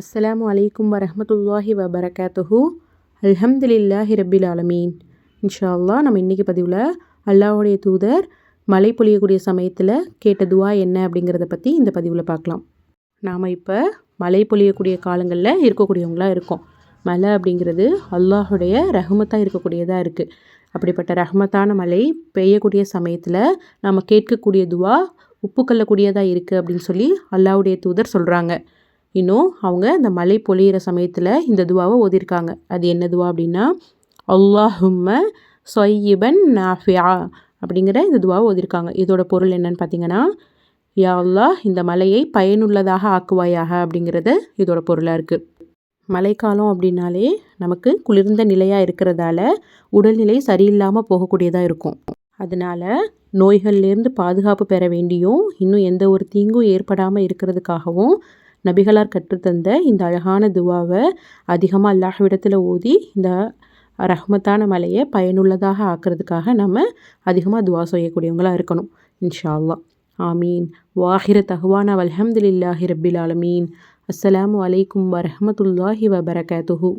அஸ்லாம் அலைக்கும் வரமத்துல்லாஹி வபரகாத்துஹூ. அல்ஹம்துலில்லாஹி ரபில் ஆலமீன். இன்ஷா அல்லாஹ் நம்ம இன்றைக்கி பதிவில் அல்லாஹுடைய தூதர் மழை பொழியக்கூடிய சமயத்தில் கேட்ட துவா என்ன அப்படிங்கிறத பற்றி இந்த பதிவில் பார்க்கலாம். நாம் இப்போ மழை பொழியக்கூடிய காலங்களில் இருக்கக்கூடியவங்களாக இருக்கோம். மழை அப்படிங்கிறது அல்லாஹுடைய ரஹமத்தாக இருக்கக்கூடியதாக இருக்குது அப்படிப்பட்ட ரஹமத்தான மழை பெய்யக்கூடிய சமயத்தில் நம்ம கேட்கக்கூடிய துவா உப்பு இருக்குது அப்படின்னு சொல்லி அல்லாவுடைய தூதர் சொல்கிறாங்க இன்னும் அவங்க இந்த மழை பொழியிற சமயத்தில் இந்த துவாவை ஓதியிருக்காங்க அது என்ன துவா அப்படின்னா அல்லாஹும்ம சொய்யிபன் நாஃபியா அப்படிங்கிற இந்த துவாவை ஓதியிருக்காங்க இதோட பொருள் என்னன்னு பார்த்தீங்கன்னா யா அல்லாஹ் இந்த மலையை பயனுள்ளதாக ஆக்குவாயாக அப்படிங்கிறது இதோட பொருளாக இருக்குது மழைக்காலம் அப்படின்னாலே நமக்கு குளிர்ந்த நிலையாக இருக்கிறதால உடல்நிலை சரியில்லாமல் போகக்கூடியதாக இருக்கும். அதனால் நோய்கள்லேருந்து பாதுகாப்பு பெற வேண்டியும் இன்னும் எந்த ஒரு தீங்கும் ஏற்படாமல் இருக்கிறதுக்காகவும் நபிகளார் கற்றுத்தந்த இந்த அழகான துவாவை அதிகமாக அல்லாஹ்விடத்தில் ஓதி இந்த ரஹ்மத்தான மலையை பயனுள்ளதாக ஆக்கிறதுக்காக நம்ம அதிகமாக துவா செய்யக்கூடியவங்களாக இருக்கணும். இன்ஷா அல்லா ஆமீன். வாஹிர தஹ்வானா அல்ஹம்துலில்லாஹி ரபில் ஆலமீன். அஸ்லாம் வலைக்கும் வரமத்துல்லாஹி வபரகாத்துஹூ.